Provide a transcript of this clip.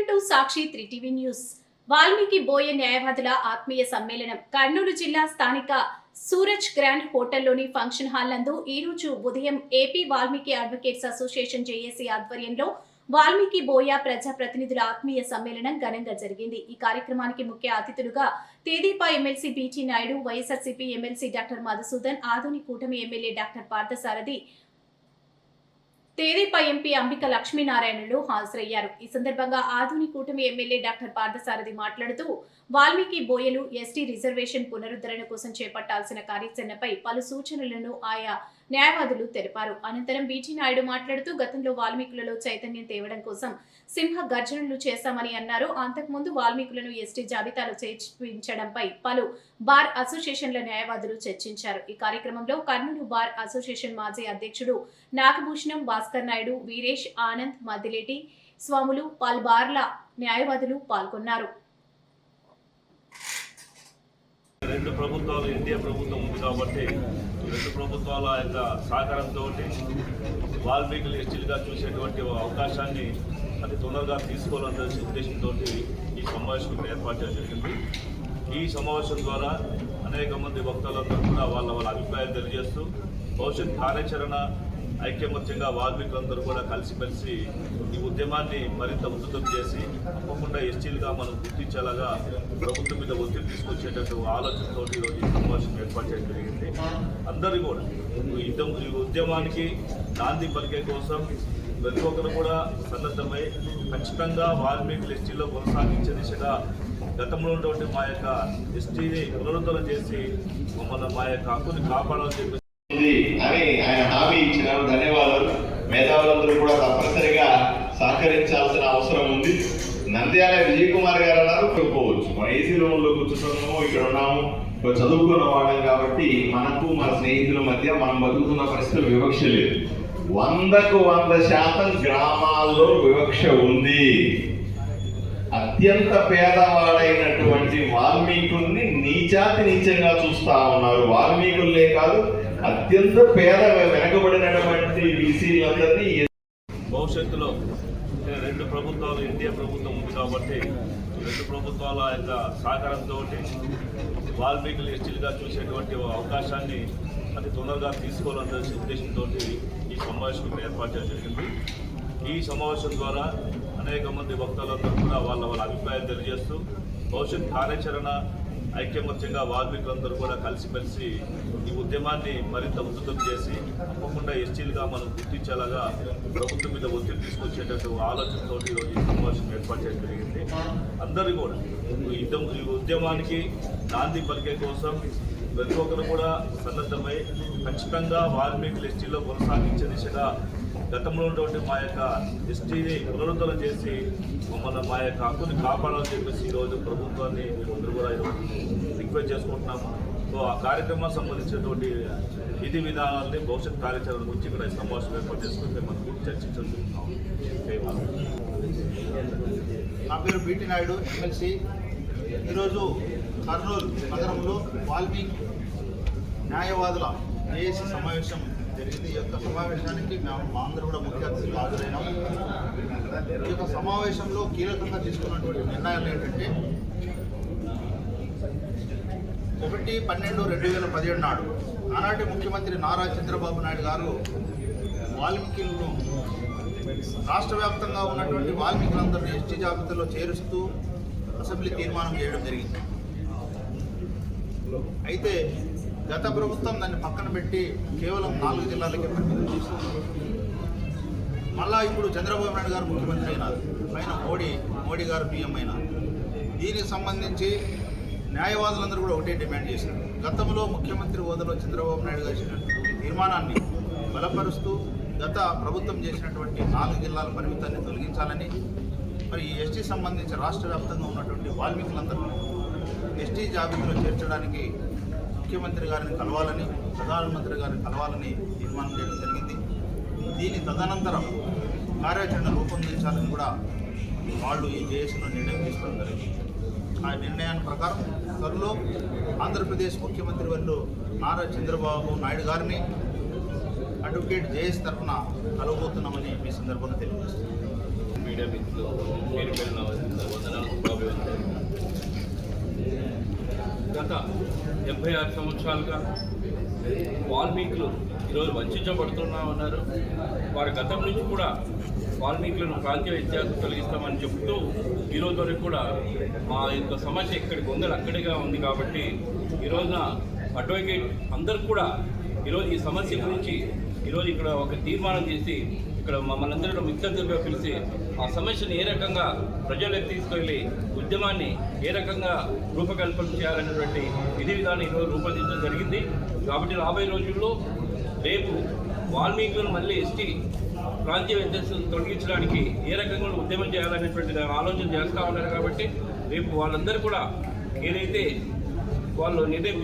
Welcome to Sakshi three TV news. Valmiki Boya న్యాయవాదుల ఆత్మీయ సమ్మేళనం. కర్నూలు జిల్లా స్థానిక సూరజ్ గ్రాండ్ హోటల్లోని ఫంక్షన్ హాల్ నందు ఈరోజు ఉదయం AP Valmiki advocates association JAC ఆధ్వర్యంలో వాల్మీకి బోయ ప్రజా ప్రతినిధుల ఆత్మీయ సమ్మేళనం ఘనంగా జరిగింది. ఈ కార్యక్రమానికి ముఖ్య అతిథులుగా తేదీపా MLC BT Naidu YSRCP MLC doctor Madhusudan Adoni కూటమి ఎమ్మెల్యే డాక్టర్ పార్థసారథి తేదీపా ఎంపీ అంబిక లక్ష్మీనారాయణలు హాజరయ్యారు. ఈ సందర్భంగా ఆధుని కూటమి ఎమ్మెల్యే డాక్టర్ పార్థసారథి మాట్లాడుతూ వాల్మీకి బోయలు ఎస్టీ రిజర్వేషన్ పునరుద్ధరణ కోసం చేపట్టాల్సిన కార్యాచరణపై పలు సూచనలను ఆయా న్యాయవాదులు తెలిపారు. అనంతరం బీటీ నాయుడు మాట్లాడుతూ గతంలో వాల్మీకులలో చైతన్యం తేవడం కోసం సింహ గర్జనలు చేశామని అన్నారు. అంతకుముందు వాల్మీకులను ఎస్టీ జాబితాలో చేర్పించడంపై పలు బార్ అసోసియేషన్ల న్యాయవాదులు చర్చించారు. ఈ కార్యక్రమంలో కర్నూలు బార్ అసోసియేషన్ మాజీ అధ్యక్షుడు నాగభూషణం భాస్కర్ నాయుడు వీరేష్ ఆనంద్ మద్దిలేటి స్వాములు పలు బార్ల న్యాయవాదులు పాల్గొన్నారు. రెండు ప్రభుత్వాలు ఇండియా ప్రభుత్వం ఉంది కాబట్టి రెండు ప్రభుత్వాల యొక్క సహకారంతో వాల్మీకులు ఎస్టీలుగా చూసేటువంటి అవకాశాన్ని అతి తొందరగా తీసుకోవాలనే ఉద్దేశంతో ఈ సమావేశం ఏర్పాటు చేయడం జరిగింది. ఈ సమావేశం ద్వారా అనేక మంది భక్తులందరూ కూడా వాళ్ళ వాళ్ళ అభిప్రాయాలు తెలియజేస్తూ భవిష్యత్ కార్యాచరణ ఐక్యమత్యంగా వాల్మీకులందరూ కూడా కలిసిమెలిసి ఈ ఉద్యమాన్ని మరింత ఉధృతం చేసి తప్పకుండా ఎస్టీలుగా మనం గుర్తించేలాగా ప్రభుత్వం మీద ఒత్తిడి తీసుకొచ్చేటట్టు ఆలోచనతో ఈరోజు ఈ సమావేశం ఏర్పాటు చేయడం జరిగింది. అందరూ కూడా ఈ యుద్ధం ఈ ఉద్యమానికి నాంది పలికే కోసం ప్రతి ఒక్కరు కూడా సన్నద్ధమై ఖచ్చితంగా వాల్మీకి ఎస్టీలో కొనసాగించే దిశగా గతంలో ఉన్నటువంటి మా యొక్క ఎస్టీని పునరుద్ధరణ చేసి మమ్మల్ని మా యొక్క హక్కుని కాపాడాలని చెప్పి అని ఆయన హామీ ఇచ్చినారు ధన్యవాదాలు. మేధావులందరూ కూడా తప్పనిసరిగా సహకరించాల్సిన అవసరం ఉంది. నంద్యాల విజయ్ కుమార్ గారు అన్నారు చెప్పుకోవచ్చు మన ఏసీ రూమ్లో కూర్చున్నాము ఇక్కడ ఉన్నాము. చదువుకున్న వాళ్ళం కాబట్టి మనకు మన స్నేహితుల మధ్య మనం బతుకుతున్న పరిస్థితులు వివక్ష లేదు. వందకు వంద శాతం గ్రామాల్లో వివక్ష ఉంది. అత్యంత పేదవాడైనటువంటి వాల్మీకుల్ని నీచాతి నీచంగా చూస్తా ఉన్నారు. వాల్మీకులే కాదు అత్యంత పేద వెనకబడినటువంటి బీసీలందరినీ భవిష్యత్తులో రెండు ప్రభుత్వాలు ఇండియా ప్రభుత్వం ఉంది కాబట్టి రెండు ప్రభుత్వాల యొక్క సహకారంతో వాల్మీకులు ఎస్టీలుగా చూసేటువంటి అవకాశాన్ని అతి తొందరగా తీసుకోవాలనే ఉద్దేశంతో ఈ సమావేశం ఏర్పాటు చేయడం జరిగింది. ఈ సమావేశం ద్వారా అనేక మంది భక్తులందరూ కూడా వాళ్ళ వాళ్ళ అభిప్రాయాలు తెలియజేస్తూ భవిష్యత్ కార్యాచరణ ఐక్యమత్యంగా వాల్మీకులందరూ కూడా కలిసిమెలిసి ఈ ఉద్యమాన్ని మరింత ఉధృతం చేసి తప్పకుండా ఎస్టీలుగా మనం గుర్తించేలాగా ప్రభుత్వం మీద ఒత్తిడి తీసుకొచ్చేటట్టు ఆలోచనతో ఈరోజు ఈ సమావేశం ఏర్పాటు చేయడం జరిగింది. అందరూ కూడా ఈ యుద్ధం ఈ ఉద్యమానికి గాంధీ పలికే కోసం ప్రతి ఒక్కరు కూడా సన్నద్ధమై ఖచ్చితంగా వాల్మీకులు ఎస్టీలో కొనసాగించే దిశగా గతంలో ఉన్నటువంటి మా యొక్క ఎస్టీని పునరుద్ధరణ చేసి మమ్మల్ని మా యొక్క హక్కుని కాపాడాలని చెప్పేసి ఈరోజు ప్రభుత్వాన్ని మేమందరూ కూడా రిక్వెస్ట్ చేసుకుంటున్నాము. సో ఆ కార్యక్రమానికి సంబంధించినటువంటి విధి విధానాలని భవిష్యత్ కార్యాచరణ గురించి ఇక్కడ సంభాషణ సమావేశం ఏర్పాటు చేసుకుంటే మనం చర్చించుకుంటున్నాం నా పేరు బీటీ నాయుడు ఎమ్మెల్సీ. ఈరోజు కర్నూలు నగరంలో వాల్మీకి న్యాయవాదుల ఏఏసీ సమావేశం జరిగింది. ఈ యొక్క సమావేశానికి మేము మా అందరూ కూడా ముఖ్య అతిథులు హాజరైనాం. ఈ యొక్క సమావేశంలో కీలకంగా తీసుకున్నటువంటి నిర్ణయాలు ఏంటంటే ఒకటి పన్నెండు రెండు వేల పదిహేడు నాడు ఆనాటి ముఖ్యమంత్రి నారా చంద్రబాబు నాయుడు గారు వాల్మీకిలను రాష్ట్ర వ్యాప్తంగా ఉన్నటువంటి వాల్మీకులందరినీ ఎస్టీ జాబితాలో చేరుస్తూ అసెంబ్లీ తీర్మానం చేయడం జరిగింది. అయితే గత ప్రభుత్వం దాన్ని పక్కన పెట్టి కేవలం నాలుగు జిల్లాలకే పరిమితం చేసింది. మళ్ళా ఇప్పుడు చంద్రబాబు నాయుడు గారు ముఖ్యమంత్రి అయినారు పైన మోడీ మోడీ గారు పిఎం అయినారు దీనికి సంబంధించి న్యాయవాదులందరూ కూడా ఒకటే డిమాండ్ చేశారు. గతంలో ముఖ్యమంత్రి హోదాలో చంద్రబాబు నాయుడు గారు చేసినటువంటి తీర్మానాన్ని బలపరుస్తూ గత ప్రభుత్వం చేసినటువంటి నాలుగు జిల్లాల పరిమితాన్ని తొలగించాలని మరి ఈ ఎస్టీ సంబంధించి రాష్ట్ర వ్యాప్తంగా ఉన్నటువంటి వాల్మీకులందరూ ఎస్టీ జాబితాలో చేర్చడానికి ముఖ్యమంత్రి గారిని కలవాలని ప్రధానమంత్రి గారిని కలవాలని తీర్మానం చేయడం జరిగింది. దీని తదనంతరం కార్యాచరణ రూపొందించాలని కూడా వాళ్ళు ఈ జేఎస్లో నిర్ణయం తీసుకోవడం జరిగింది. ఆ నిర్ణయాన్ని ప్రకారం త్వరలో ఆంధ్రప్రదేశ్ ముఖ్యమంత్రి వర్లు నారా చంద్రబాబు నాయుడు గారిని అడ్వకేట్ జేఎస్ తరఫున కలవబోతున్నామని మీ సందర్భంగా తెలియజేస్తుంది మీడియా మిత్రులు గత డెబ్బై ఆరు సంవత్సరాలుగా వాల్మీకులు ఈరోజు వంచబడుతున్నామన్నారు. వారి గతం నుంచి కూడా వాల్మీకులను ప్రాంతీయ వ్యత్యాసం కలిగిస్తామని చెప్తూ ఈరోజు వరకు కూడా మా యొక్క సమస్య ఇక్కడికి గొంగలు అక్కడిగా ఉంది కాబట్టి ఈరోజున అడ్వకేట్ అందరు కూడా ఈరోజు ఈ సమస్య గురించి ఈరోజు ఇక్కడ ఒక తీర్మానం చేసి ఇక్కడ మమ్మల్ని అందరూ మిత్రులుగా పిలిచి ఆ సమస్యను ఏ రకంగా ప్రజలకు తీసుకెళ్ళి ఉద్యమాన్ని ఏ రకంగా రూపకల్పన చేయాలనేటువంటి విధి విధానం ఈరోజు రూపొందించడం జరిగింది. కాబట్టి రాబోయే రోజుల్లో రేపు వాల్మీకులను మళ్ళీ ఎస్టీ ప్రాంతీయ వ్యత్యాసం తొలగించడానికి ఏ రకంగా ఉద్యమం చేయాలనేటువంటి ఆలోచన చేస్తూ ఉన్నారు కాబట్టి రేపు వాళ్ళందరూ కూడా ఏదైతే వాళ్ళు నిర్ణయం